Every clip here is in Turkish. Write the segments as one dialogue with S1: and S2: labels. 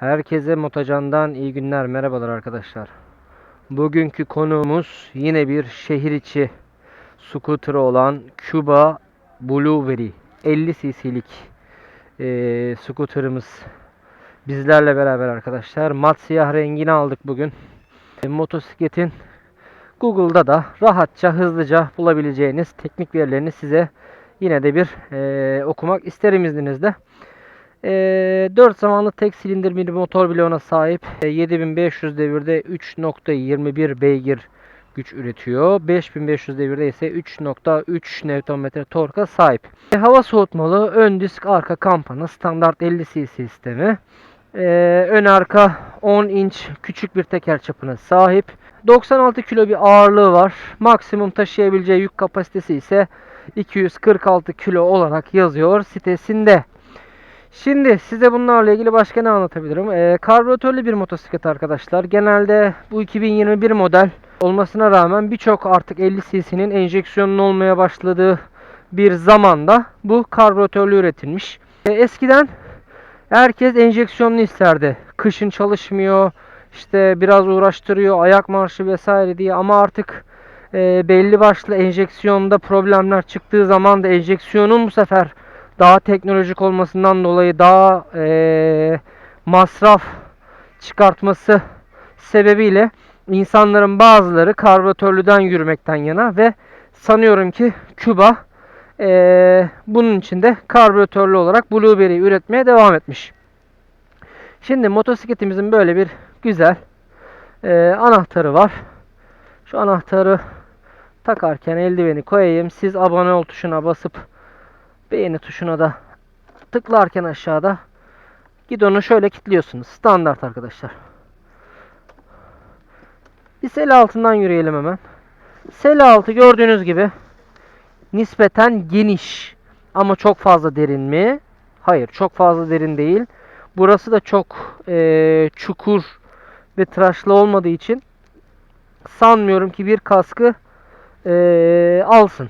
S1: Herkese Motocan'dan iyi günler, merhabalar arkadaşlar. Bugünkü konuğumuz yine bir şehir içi scooter'ı olan Cuba Blueberry 50 cc'lik eee scooter'ımız bizlerle beraber arkadaşlar. Mat siyah rengini aldık bugün. E, motosikletin Google'da da rahatça, hızlıca bulabileceğiniz teknik verilerini size yine de bir eee, okumak isterim izninizle. Ee, 4 zamanlı tek silindir bir motor bloğuna sahip. Ee, 7500 devirde 3.21 beygir güç üretiyor. 5500 devirde ise 3.3 Nm torka sahip. Ee, hava soğutmalı, ön disk, arka kampana, standart 50 cc sistemi. Ee, ön arka 10 inç küçük bir teker çapına sahip. 96 kilo bir ağırlığı var. Maksimum taşıyabileceği yük kapasitesi ise 246 kilo olarak yazıyor sitesinde. Şimdi size bunlarla ilgili başka ne anlatabilirim? Ee, karbüratörlü bir motosiklet arkadaşlar. Genelde bu 2021 model olmasına rağmen birçok artık 50 cc'nin enjeksiyonun olmaya başladığı bir zamanda bu karbüratörlü üretilmiş. Ee, eskiden herkes enjeksiyonlu isterdi. Kışın çalışmıyor, işte biraz uğraştırıyor, ayak marşı vesaire diye ama artık e, belli başlı enjeksiyonda problemler çıktığı zaman da enjeksiyonun bu sefer daha teknolojik olmasından dolayı daha eee, masraf çıkartması sebebiyle insanların bazıları karbüratörlüden yürümekten yana ve sanıyorum ki Küba eee, bunun için de karbüratörlü olarak Blueberry üretmeye devam etmiş. Şimdi motosikletimizin böyle bir güzel eee, anahtarı var. Şu anahtarı takarken eldiveni koyayım. Siz abone ol tuşuna basıp beğeni tuşuna da tıklarken aşağıda gidonu şöyle kilitliyorsunuz. Standart arkadaşlar. Bir sel altından yürüyelim hemen. Sel altı gördüğünüz gibi nispeten geniş ama çok fazla derin mi? Hayır, çok fazla derin değil. Burası da çok eee, çukur ve tıraşlı olmadığı için sanmıyorum ki bir kaskı eee, alsın.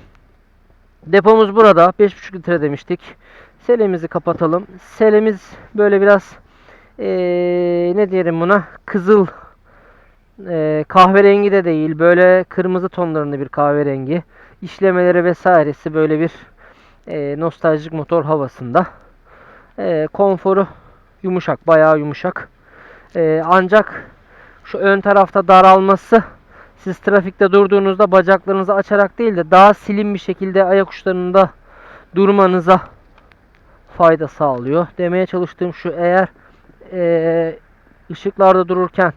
S1: Depomuz burada. 5,5 litre demiştik. Selemizi kapatalım. Selemiz böyle biraz eee, ne diyelim buna? Kızıl eee, kahverengi de değil. Böyle kırmızı tonlarında bir kahverengi. İşlemeleri vesairesi böyle bir eee, nostaljik motor havasında. Eee, konforu yumuşak. Bayağı yumuşak. Eee, ancak şu ön tarafta daralması siz trafikte durduğunuzda bacaklarınızı açarak değil de daha slim bir şekilde ayak uçlarında durmanıza fayda sağlıyor. Demeye çalıştığım şu eğer eee, ışıklarda dururken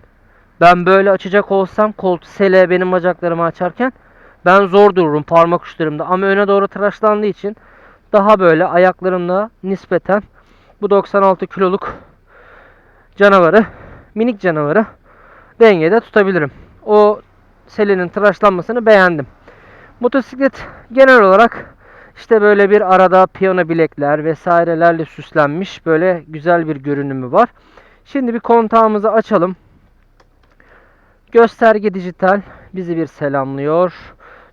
S1: ben böyle açacak olsam kolt sele benim bacaklarımı açarken ben zor dururum parmak uçlarımda ama öne doğru tıraşlandığı için daha böyle ayaklarımla nispeten bu 96 kiloluk canavarı minik canavarı dengede tutabilirim. O selenin tıraşlanmasını beğendim. Motosiklet genel olarak işte böyle bir arada piyano bilekler vesairelerle süslenmiş böyle güzel bir görünümü var. Şimdi bir kontağımızı açalım. Gösterge dijital bizi bir selamlıyor.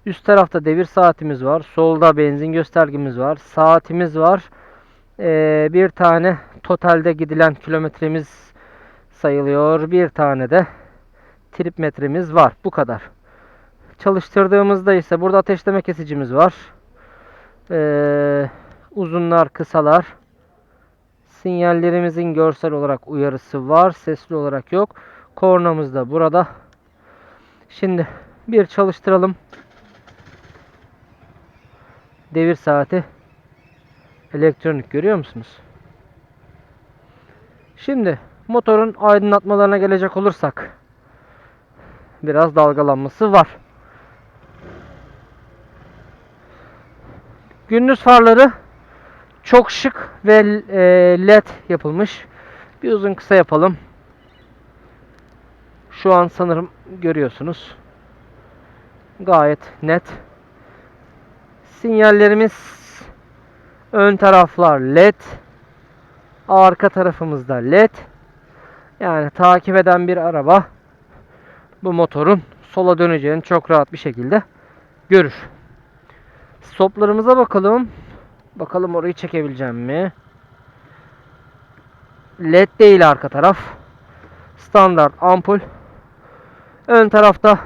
S1: Üst tarafta devir saatimiz var. Solda benzin göstergemiz var. Saatimiz var. Ee, bir tane totalde gidilen kilometremiz sayılıyor. Bir tane de trip metremiz var. Bu kadar. Çalıştırdığımızda ise burada ateşleme kesicimiz var. Ee, uzunlar, kısalar. Sinyallerimizin görsel olarak uyarısı var. Sesli olarak yok. Kornamız da burada. Şimdi bir çalıştıralım. Devir saati. Elektronik görüyor musunuz? Şimdi motorun aydınlatmalarına gelecek olursak biraz dalgalanması var. Gündüz farları çok şık ve e, led yapılmış. Bir uzun kısa yapalım. Şu an sanırım görüyorsunuz. Gayet net. Sinyallerimiz ön taraflar led. Arka tarafımızda led. Yani takip eden bir araba bu motorun sola döneceğini çok rahat bir şekilde görür. Stoplarımıza bakalım. Bakalım orayı çekebileceğim mi? LED değil arka taraf. Standart ampul. Ön tarafta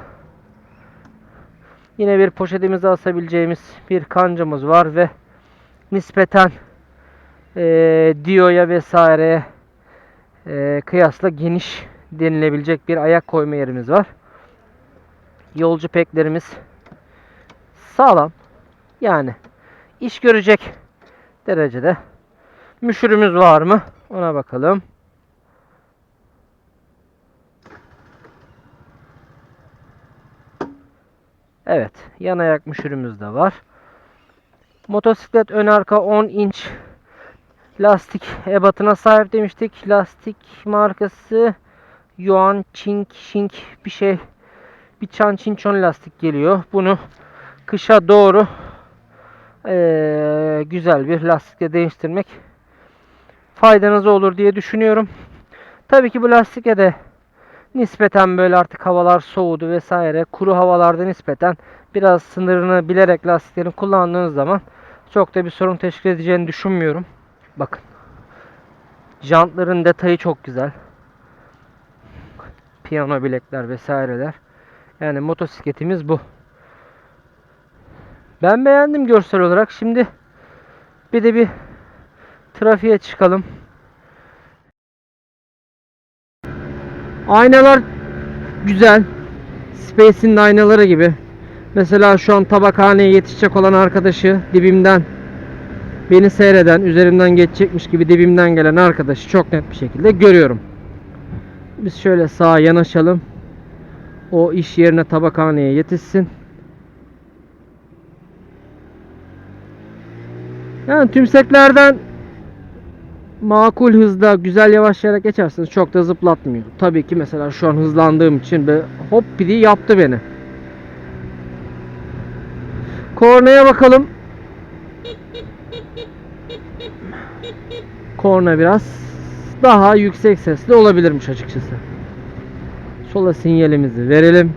S1: yine bir poşetimize asabileceğimiz bir kancamız var ve nispeten eee Dio'ya vesaireye eee, kıyasla geniş denilebilecek bir ayak koyma yerimiz var. Yolcu peklerimiz sağlam. Yani iş görecek derecede. Müşürümüz var mı? Ona bakalım. Evet, yan ayak müşürümüz de var. Motosiklet ön arka 10 inç lastik ebatına sahip demiştik. Lastik markası Yuan Ching Shing bir şey bir Chan Chinchon lastik geliyor. Bunu kışa doğru eee, güzel bir lastikle değiştirmek faydanız olur diye düşünüyorum. Tabii ki bu lastikle de nispeten böyle artık havalar soğudu vesaire. Kuru havalarda nispeten biraz sınırını bilerek lastiklerini kullandığınız zaman çok da bir sorun teşkil edeceğini düşünmüyorum. Bakın. Jantların detayı çok güzel. Piyano bilekler vesaireler. Yani motosikletimiz bu. Ben beğendim görsel olarak. Şimdi bir de bir trafiğe çıkalım. Aynalar güzel. Space'in aynaları gibi. Mesela şu an tabakhaneye yetişecek olan arkadaşı dibimden beni seyreden, üzerimden geçecekmiş gibi dibimden gelen arkadaşı çok net bir şekilde görüyorum. Biz şöyle sağa yanaşalım. O iş yerine tabakhaneye yetişsin. Yani tümseklerden makul hızda güzel yavaşlayarak geçerseniz çok da zıplatmıyor. Tabii ki mesela şu an hızlandığım için be hop pidi yaptı beni. Kornaya bakalım. Korna biraz daha yüksek sesli olabilirmiş açıkçası. Sola sinyalimizi verelim.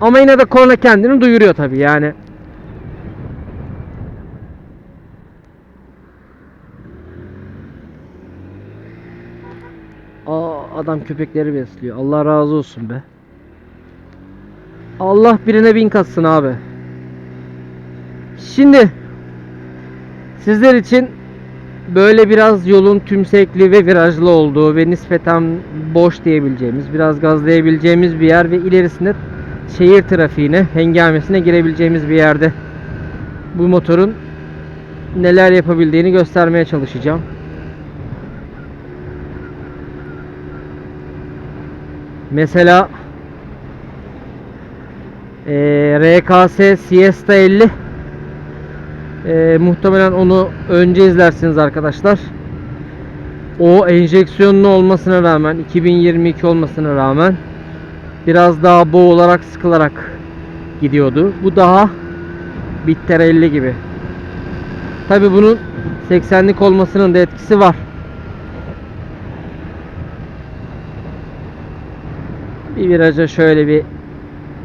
S1: Ama yine de korna kendini duyuruyor tabii yani. Aa, adam köpekleri besliyor. Allah razı olsun be. Allah birine bin katsın abi. Şimdi sizler için böyle biraz yolun tümsekli ve virajlı olduğu ve nispeten boş diyebileceğimiz, biraz gazlayabileceğimiz bir yer ve ilerisinde şehir trafiğine, hengamesine girebileceğimiz bir yerde bu motorun neler yapabildiğini göstermeye çalışacağım. Mesela eee, RKS Siesta 50 Eee, muhtemelen onu önce izlersiniz arkadaşlar. O enjeksiyonlu olmasına rağmen 2022 olmasına rağmen biraz daha boğularak sıkılarak gidiyordu. Bu daha Bitter 50 gibi. Tabi bunun 80'lik olmasının da etkisi var. Bir viraja şöyle bir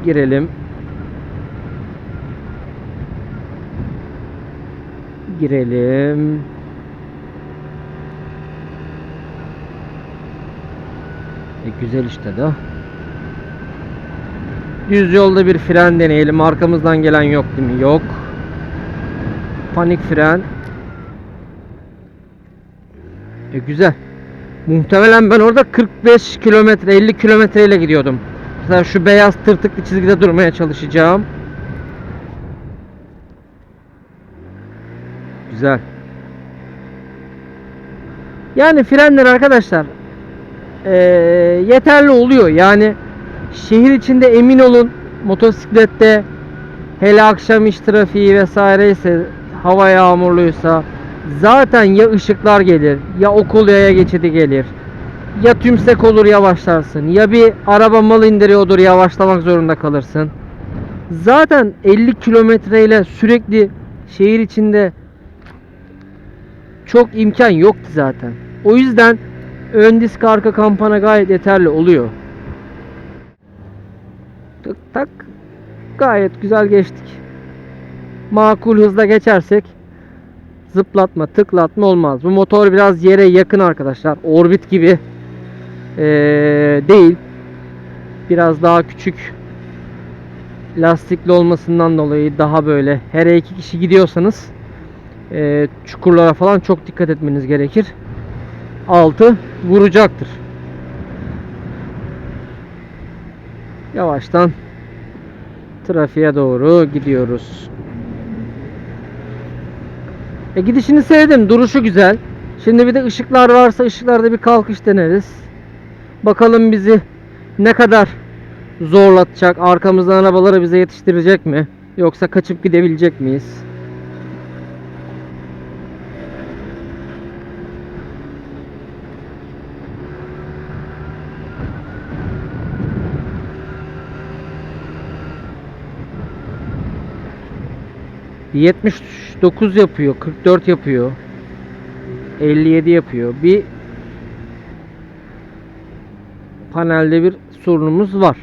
S1: girelim. Girelim. E güzel işte de. Düz yolda bir fren deneyelim. Arkamızdan gelen yok değil mi? Yok. Panik fren. E güzel. Muhtemelen ben orada 45 kilometre 50 kilometre ile gidiyordum. Mesela şu beyaz tırtıklı çizgide durmaya çalışacağım. Güzel. Yani frenler arkadaşlar eee, yeterli oluyor. Yani şehir içinde emin olun motosiklette hele akşam iş trafiği vesaire ise hava yağmurluysa zaten ya ışıklar gelir ya okul yaya geçidi gelir ya tümsek olur yavaşlarsın ya bir araba mal indiriyordur yavaşlamak zorunda kalırsın. Zaten 50 kilometreyle sürekli şehir içinde çok imkan yoktu zaten. O yüzden ön disk arka kampana gayet yeterli oluyor. Tık tak gayet güzel geçtik. Makul hızla geçersek zıplatma, tıklatma olmaz. Bu motor biraz yere yakın arkadaşlar. Orbit gibi ee, değil. Biraz daha küçük lastikli olmasından dolayı daha böyle her iki kişi gidiyorsanız ee, çukurlara falan çok dikkat etmeniz gerekir. Altı vuracaktır. Yavaştan trafiğe doğru gidiyoruz. E gidişini sevdim. Duruşu güzel. Şimdi bir de ışıklar varsa ışıklarda bir kalkış deneriz. Bakalım bizi ne kadar zorlatacak. Arkamızdan arabaları bize yetiştirecek mi? Yoksa kaçıp gidebilecek miyiz? ...79 yapıyor, 44 yapıyor... ...57 yapıyor... ...bir... ...panelde bir sorunumuz var...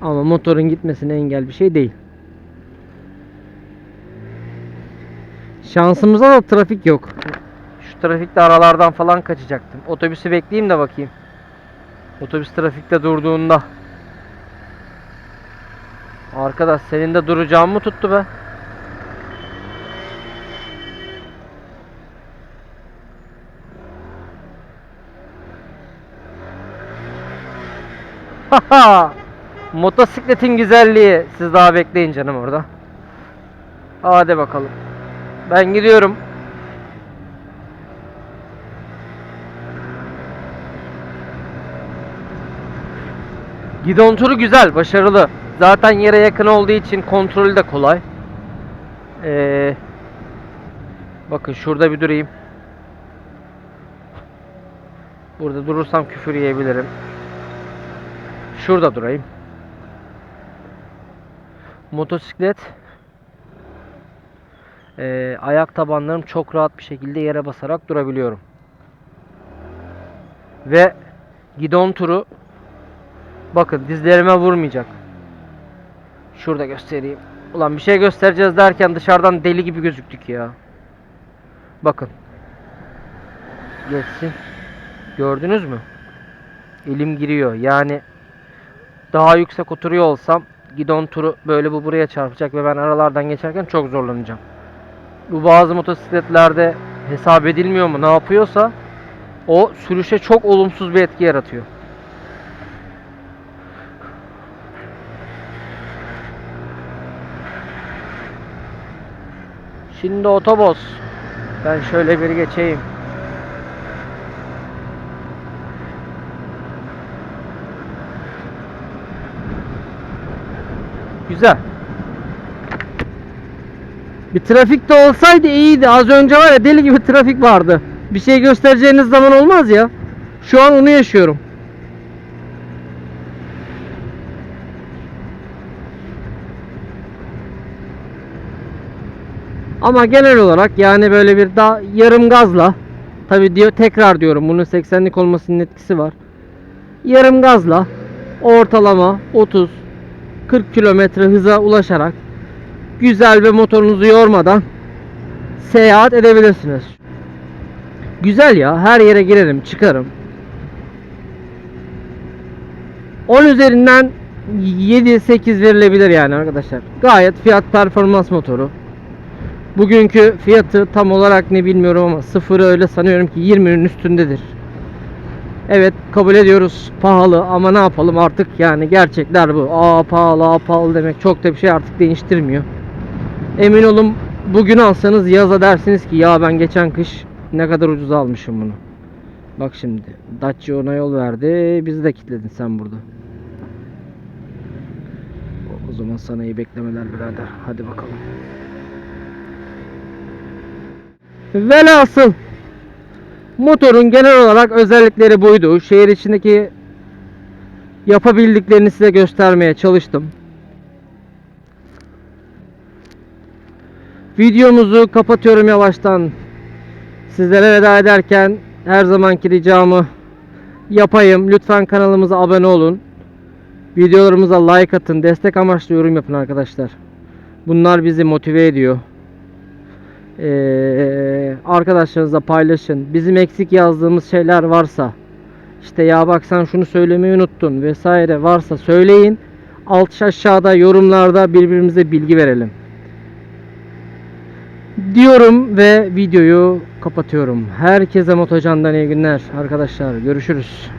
S1: ...ama motorun gitmesine engel bir şey değil... ...şansımıza da trafik yok... ...şu trafikte aralardan falan kaçacaktım... ...otobüsü bekleyeyim de bakayım... ...otobüs trafikte durduğunda... Arkadaş senin de duracağın mı tuttu be? Motosikletin güzelliği. Siz daha bekleyin canım orada. Hadi bakalım. Ben gidiyorum. Gidon turu güzel, başarılı. Zaten yere yakın olduğu için kontrolü de kolay. Ee, bakın şurada bir durayım. Burada durursam küfür yiyebilirim. Şurada durayım. Motosiklet ee, ayak tabanlarım çok rahat bir şekilde yere basarak durabiliyorum. Ve gidon turu bakın dizlerime vurmayacak. Şurada göstereyim. Ulan bir şey göstereceğiz derken dışarıdan deli gibi gözüktük ya. Bakın. Geçsin. Gördünüz mü? Elim giriyor. Yani daha yüksek oturuyor olsam gidon turu böyle bu buraya çarpacak ve ben aralardan geçerken çok zorlanacağım. Bu bazı motosikletlerde hesap edilmiyor mu ne yapıyorsa o sürüşe çok olumsuz bir etki yaratıyor. Şimdi otobüs. Ben şöyle bir geçeyim. Güzel. Bir trafik de olsaydı iyiydi. Az önce var ya deli gibi trafik vardı. Bir şey göstereceğiniz zaman olmaz ya. Şu an onu yaşıyorum. Ama genel olarak yani böyle bir daha yarım gazla tabi diyor tekrar diyorum bunun 80'lik olmasının etkisi var. Yarım gazla ortalama 30 40 kilometre hıza ulaşarak güzel ve motorunuzu yormadan seyahat edebilirsiniz. Güzel ya her yere girerim çıkarım. 10 üzerinden 7-8 verilebilir yani arkadaşlar. Gayet fiyat performans motoru. Bugünkü fiyatı tam olarak ne bilmiyorum ama sıfırı öyle sanıyorum ki 20'nin üstündedir. Evet kabul ediyoruz pahalı ama ne yapalım artık yani gerçekler bu. Aa pahalı aa pahalı demek çok da bir şey artık değiştirmiyor. Emin olun bugün alsanız yaza dersiniz ki ya ben geçen kış ne kadar ucuz almışım bunu. Bak şimdi Dacia ona yol verdi bizi de kilitledin sen burada. O zaman sana iyi beklemeler birader. Hadi bakalım. Velhasıl motorun genel olarak özellikleri buydu. Şehir içindeki yapabildiklerini size göstermeye çalıştım. Videomuzu kapatıyorum yavaştan. Sizlere veda ederken her zamanki ricamı yapayım. Lütfen kanalımıza abone olun. Videolarımıza like atın. Destek amaçlı yorum yapın arkadaşlar. Bunlar bizi motive ediyor. Ee, arkadaşlarınızla paylaşın. Bizim eksik yazdığımız şeyler varsa işte ya bak sen şunu söylemeyi unuttun vesaire varsa söyleyin. Alt aşağıda yorumlarda birbirimize bilgi verelim. Diyorum ve videoyu kapatıyorum. Herkese Motocan'dan iyi günler arkadaşlar. Görüşürüz.